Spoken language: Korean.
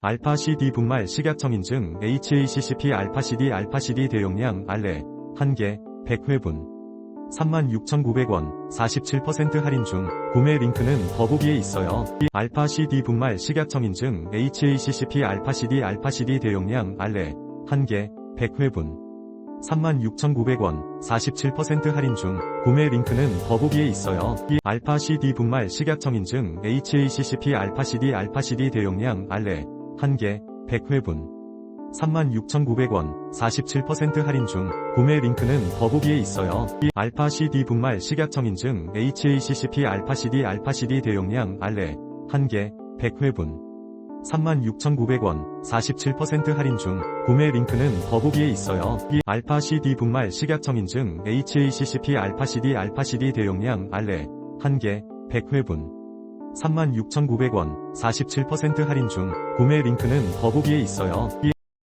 알파 CD 분말 식약청 인증 HACCP 알파 CD 알파 CD 대용량 알레 1개 100회분 36,900원 47% 할인 중 구매 링크는 더보기에 있어요. 알파 CD 분말 식약청 인증 HACCP 알파 CD 알파 CD 대용량 알레 1개 100회분 36,900원 47% 할인 중 구매 링크는 더보기에 있어요. 알파 CD 분말 식약청 인증 HACCP 알파 CD 알파 CD 대용량 알레 1개 100회분. 36,900원 47% 할인 중 구매 링크는 더보기에 있어요. 알파 CD 분말 식약청 인증 HACCP 알파 CD 알파 CD 대용량 알레. 1개 100회분. 36,900원 47% 할인 중 구매 링크는 더보기에 있어요. 알파 CD 분말 식약청 인증 HACCP 알파 CD 알파 CD 대용량 알레. 1개 100회분 36,900원 47% 할인 중 구매 링크는 더보기에 있어요.